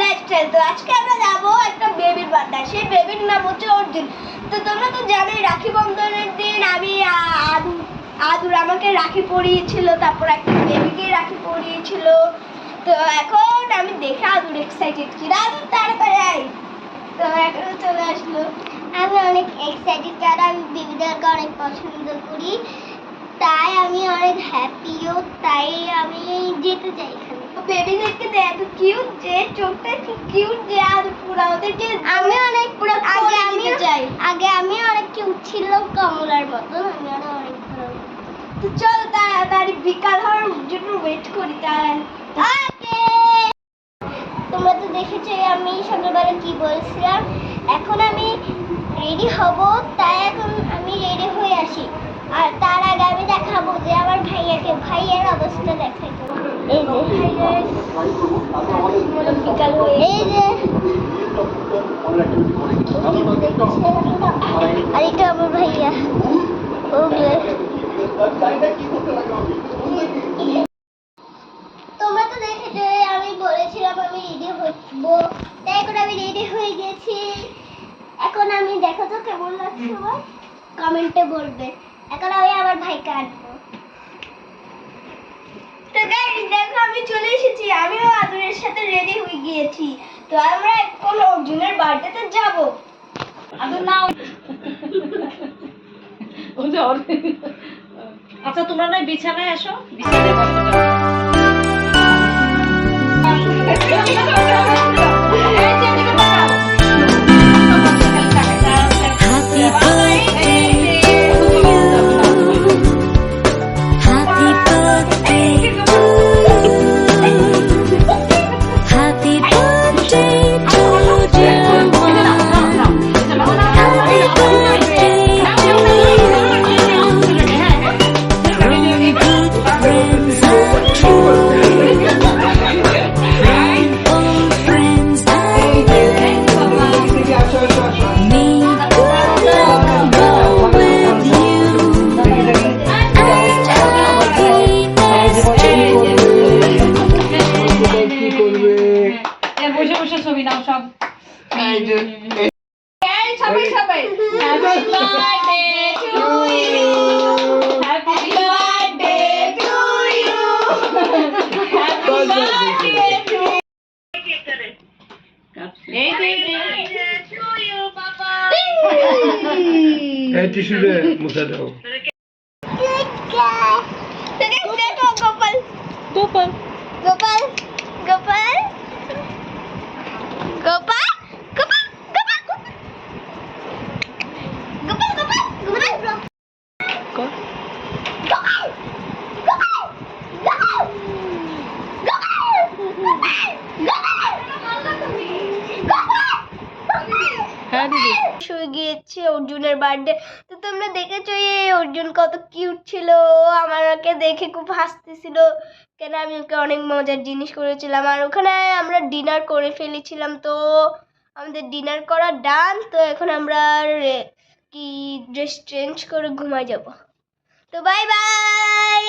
Lifestyle তো আজকে আমরা যাব একটা বেবির বার্থডে সেই বেবির নাম হচ্ছে অর্জুন। তো তোমরা তো জানোই, রাখি বন্ধনের দিন আমি আদু আদুর আমাকে রাখি পরিয়েছিল, তারপর একটা বেবিকে রাখি পরিয়েছিল। তো এখন আমি দেখে আদুর এক্সাইটেড কি। আদুর তাড়াতাড়ি তো এখন চলে আসলো। আমি অনেক এক্সাইটেড কারণ আমি বেবিদেরকে অনেক পছন্দ করি। তাই আমি অনেক হ্যাপিও তাই আমি যেতে চাই। এখানে তো বেবিদেরকে দে এত কিউট যে চোখটা কি কিউট যে আদু পুরো ওদেরকে আমি অনেক পুরো আগে আমি চাই। আগে আমি অনেক কিউট ছিলাম কমলার মতন আমি আরও অনেক ভালো তো চল তাড়াতাড়ি বিকাল হওয়ার জন্য ওয়েট করি ওকে তোমরা তো দেখেছ আমি সকালবেলা কি বলছিলাম? এখন আমি রেডি হব তাই এখন আমি রেডি হয়ে আসি আর তার আগে আমি দেখাবো যে আমার ভাইয়াকে ভাইয়ের অবস্থা দেখাই এই যে বিকাল হয়ে এই যে আর এটা আমার ভাইয়া ওগুলো তোমরা তো দেখেছ আমি বলেছিলাম আমি রেডি হব তাই এখন আমি রেডি হয়ে গেছি। এখন আমি দেখো তো কেমন লাগছে আমার। কমেন্টে বলবে। এখন আমি আমার ভাইকে আনব। তো গাইস দেখো আমি চলে এসেছি। আমিও আদুরের সাথে রেডি হয়ে গিয়েছি। তো আমরা এখন অর্জুনের বার্থডেতে যাব। আদর নাও। ওই যে ওর- আচ্ছা তোমরা নয় বিছানায় আসো বিছানায় বসো। এই যে এই সবাই সবাই happy birthday to you happy birthday to you happy birthday to এই যে এই যে। এই টিস্যু দে মুছে দাও তো guys, দেখো গোপাল গোপাল গোপাল গোপাল গোপাল গোপাল হ্যাঁ দিদি। শুয়ে গিয়েছে অর্জুনের বার্থডে তো তোমরা দেখেছ এই অর্জুন কত কিউট ছিল। ও আমাকে দেখে খুব হাসতেছিল। কেন আমি ওকে অনেক মজার জিনিস করেছিলাম। আর ওখানে আমরা ডিনার করে ফেলেছিলাম। তো আমাদের ডিনার করা ডান তো এখন আমরা কি ড্রেস চেঞ্জ করে ঘুমায় যাব। তো বাই বাই